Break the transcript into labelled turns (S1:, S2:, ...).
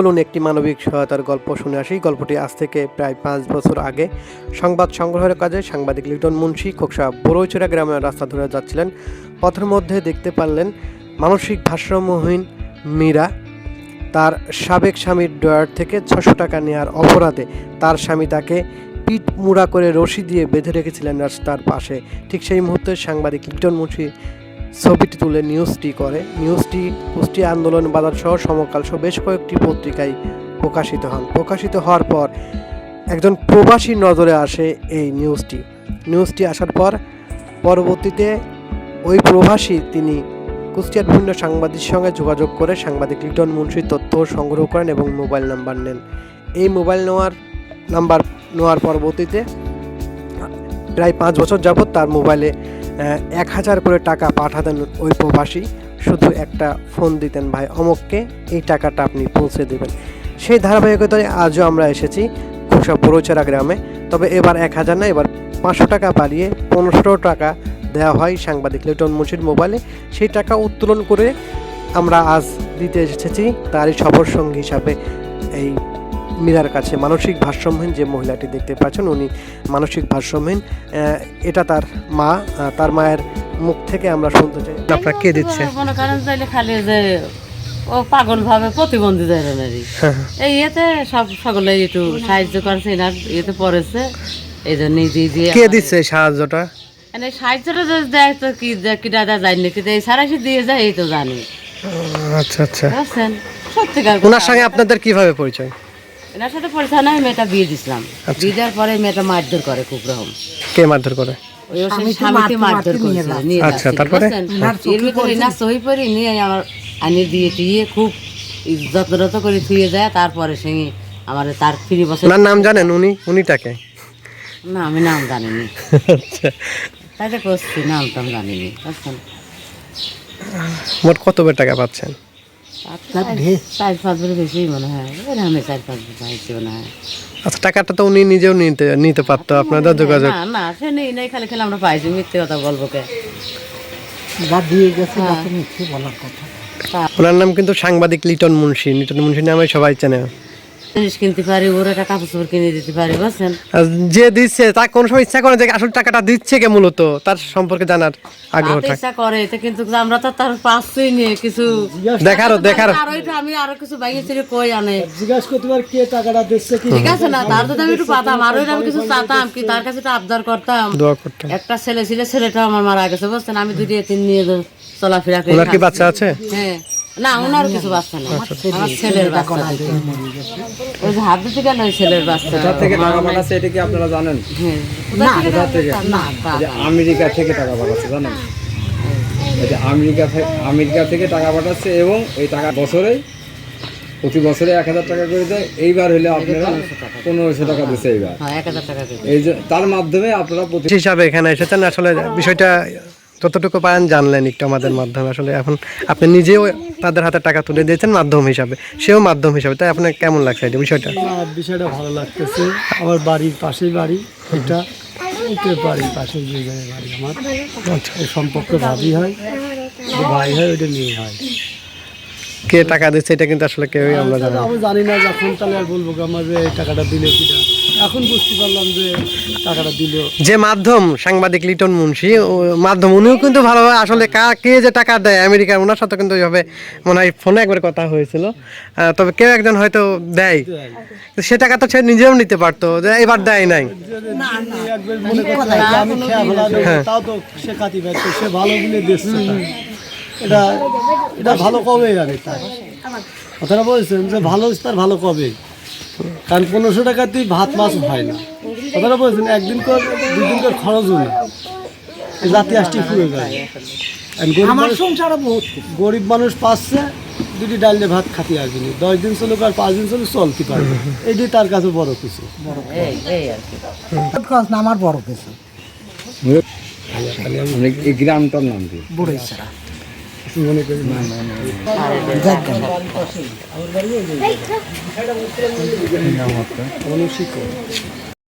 S1: চলুন একটি মানবিক সহায়তার গল্প শুনে আসি। গল্পটি আজ থেকে প্রায় পাঁচ বছর আগে। সংবাদ সংগ্রহের কাজে সাংবাদিক লিটন মুন্সি খোকসা বড়ইচড়া গ্রামের রাস্তা ধরে যাচ্ছিলেন। পথের মধ্যে দেখতে পারলেন মানসিক ভারসাম্যহীন মীরা। তার সাবেক স্বামীর ড্রয়ার থেকে ছশো টাকা নেওয়ার অপরাধে তার স্বামী তাকে পিঠ মুড়া করে রশি দিয়ে বেঁধে রেখেছিলেন রাস্তার পাশে। ঠিক সেই মুহূর্তে সাংবাদিক লিটন মুন্সি ছবিটি তুলে নিউজটি করে। নিউজটি কুষ্টিয়া আন্দোলন বাজার সহ সমকাল সহ বেশ কয়েকটি পত্রিকায় প্রকাশিত হন। প্রকাশিত হওয়ার পর একজন প্রবাসী নজরে আসে এই নিউজটি। নিউজটি আসার পর পরবর্তীতে ওই প্রবাসী তিনি কুষ্টিয়ার বিভিন্ন সাংবাদিকের সঙ্গে যোগাযোগ করে সাংবাদিক লিটন মুন্সির তথ্য সংগ্রহ করেন এবং মোবাইল নাম্বার নেন। এই মোবাইল নেওয়ার, নাম্বার নেওয়ার পরবর্তীতে প্রায় পাঁচ বছর যাবৎ তার মোবাইলে এক হাজার করে টাকা পাঠাতেন ওই প্রবাসী। শুধু একটা ফোন দিতেন, ভাই, অমককে এই টাকাটা আপনি পৌঁছে দেবেন। সেই ধারাবাহিকতায় আজও আমরা এসেছি খুশা বড়োচেরা গ্রামে। তবে এবার এক হাজার না, এবার পাঁচশো টাকা বাড়িয়ে পনেরোশো টাকা দেওয়া হয় সাংবাদিক লিটন মুন্সির মোবাইলে। সেই টাকা উত্তোলন করে আমরা আজ দিতে এসেছি তারই সফর সঙ্গী হিসাবে এই মীরার কাছে। মানসিক ভারসাম্যহীন যে মহিলাটি দেখতে পাচ্ছেন উনি মানসিক ভারসাম্যহীন। এটা তার মা তার মায়ের মুখ থেকে আমরা শুনতে চাই। আপনার কে দিচ্ছে?
S2: মনে করেন চাইলে খালি যে ও পাগল ভাবে প্রতিবন্ধী ধরনেরই
S1: হ্যাঁ,
S2: এই ইয়েতে সব সকলে একটু সাহায্য করেছে এনার ইয়েতে পড়েছে। এই জন্য নিজে যে
S1: কে দিচ্ছে সাহায্যটা?
S2: মানে সাহায্যটা যদি দেয় তো কি যে কি দাদা জানি না কিন্তু এই সারাশি দিয়ে যায় এই তো জানি।
S1: আচ্ছা আচ্ছা।
S2: বুঝছেন? সত্যিকার।
S1: ওনার সঙ্গে আপনাদের কীভাবে পরিচয়?
S2: এনার সাথে পরিচয় নয় মেয়েটা বিয়ে দিছিলাম। বিয়ে দেওয়ার পরে মেয়েটা মারধর করে খুব রকম।
S1: কে মারধর করে?
S2: ওই ওর স্বামীকে মারধর করেছে নিয়ে
S1: আচ্ছা, তারপরে?
S2: এর ভিতরে না সহি পরি নিয়ে আমার আনি দিয়ে টিয়ে খুব যত্ন যত্ন করে থুয়ে যায় তারপরে সে আমার তার ফিরে বসে
S1: নাম জানেন উনি? উনিটাকে?
S2: না আমি নাম জানিনি।
S1: আচ্ছা।
S2: তাই তো করছি নাম টাম জানিনি
S1: মোট কত বের টাকা পাচ্ছেন?
S2: চার পাঁচ বছর বেশি মনে হয়। এরকম চার পাঁচ বছর হয়েছে মনে হয়
S1: আচ্ছা টাকাটা তো উনি নিজেও নিতে নিতে পারতো আপনাদের যোগাযোগ।
S2: না না সে নেই নেই খালি খালি আমরা পাইছি মিথ্যে কথা বলব কে?
S1: ওনার নাম কিন্তু সাংবাদিক লিটন মুন্সি লিটন মুন্সি নামে সবাই চেনে।
S2: জিনিস কিনতে পারি ওর একটা কাপড় চোপড় কিনে দিতে পারি বুঝছেন?
S1: যে দিচ্ছে তা কোন সময় ইচ্ছা করে যে আসল টাকাটা দিচ্ছে কে মূলত? তার সম্পর্কে জানার আগ্রহ থাকে।
S2: ইচ্ছা করে এটা কিন্তু আমরা তো তার পাচ্ছি নি কিছু
S1: দেখারও দেখার
S2: আর ওইটা আমি আরও কিছু বাইরে ছিল কই আনে?
S3: জিজ্ঞাসা করতে পার কে টাকাটা দিচ্ছে কি
S2: ঠিক আছে না? তার যদি আমি একটু পাতাম আর ওইটা আমি কিছু চাতাম কি? তার কাছে একটু আবদার করতাম।
S1: দোয়া করতাম।
S2: একটা ছেলে ছিল ছেলেটাও আমার মারা গেছে বুঝছেন? আমি দুটি তিন নিয়ে চলাফেরা করি
S1: ওনার কি বাচ্চা আছে?
S2: হ্যাঁ। না ওনার কিছু বাচ্চা নেই। আমার ছেলের বাচ্চা ওই যে হাত দিতে গেল ওই ছেলের বাচ্চা।
S4: থেকে টাকা পাঠাচ্ছে এটা কি আপনারা জানেন?
S2: হ্যাঁ। কোথা থেকে না
S4: আমেরিকা থেকে টাকা পাঠাচ্ছে জানেন? আমেরিকা থেকে আমেরিকা থেকে টাকা পাঠাচ্ছে এবং এই টাকা বছরে প্রতি বছরে এক হাজার টাকা করে দেয়। এইবার হলে আপনারা পনেরোশো টাকা দিচ্ছে এইবার।
S2: হ্যাঁ
S4: এই যে তার মাধ্যমে আপনারা প্রতি
S1: হিসাবে এখানে এসেছেন। আসলে বিষয়টা যতটুকু পারেন জানলেন একটু আমাদের মাধ্যমে। আসলে এখন আপনি নিজেও তাদের হাতে টাকা তুলে দিয়েছেন মাধ্যম হিসাবে। সেও মাধ্যম হিসাবে। তাই আপনার কেমন লাগছে এই বিষয়টা?
S3: বিষয়টা ভালো লাগতেছে। আমার বাড়ির পাশেই বাড়ি এটা এটা বাড়ির পাশেই যে বাড়ি আমার। সম্পর্ক ভাবি হয় ভাই হয় ওইটা মেয়ে হয়।
S1: কে টাকা দিচ্ছে এটা কিন্তু আসলে কেউই আমরা জানি না।
S3: জানি না যখন তাহলে আর বলব আমার যে এই টাকাটা দিলে কিনা। এখন বুঝতে পারলাম যে টাকাটা দিল।
S1: যে মাধ্যম সাংবাদিক লিটন মুন্সি মাধ্যম উনিও কিন্তু ভালোভাবে আসলে কা- কে যে টাকা দেয় আমেরিকার ওনার সাথে কিন্তু ওইভাবে মনে হয় ফোনে একবার কথা হয়েছিল। তবে কেউ একজন হয়তো দেয়। সে টাকা তো সে নিজেও নিতে পারতো যে এবার দেয় নাই।
S3: হয়। তাও তো সে কাটি সে ভালো বলে দিচ্ছে তাই। এটা এটা ভালো কবে জানে তাই কথাটা বলছেন যে ভালো তার ভালো কবে? কারণ পনেরোশো টাকাতেই ভাত মাছ হয় না। কথাটা বলছেন একদিন কর দুদিন কর খরচও না। জাতি আসটি ফুরে যায়। গরিব মানুষ গরিব মানুষ পাচ্ছে দুটি ডাল দিয়ে ভাত খাতে আসবেনি দশ দিন চলুক আর পাঁচ দিন চলুক চলতে পারবে। এটি তার কাছে বড় কিছু।
S5: আমার বড় কিছু।
S4: মানে এই গ্রামটার নাম কি?
S5: বুড়ো ইচ্ছা
S3: মনে করি না।
S5: যাক
S3: অনুশিক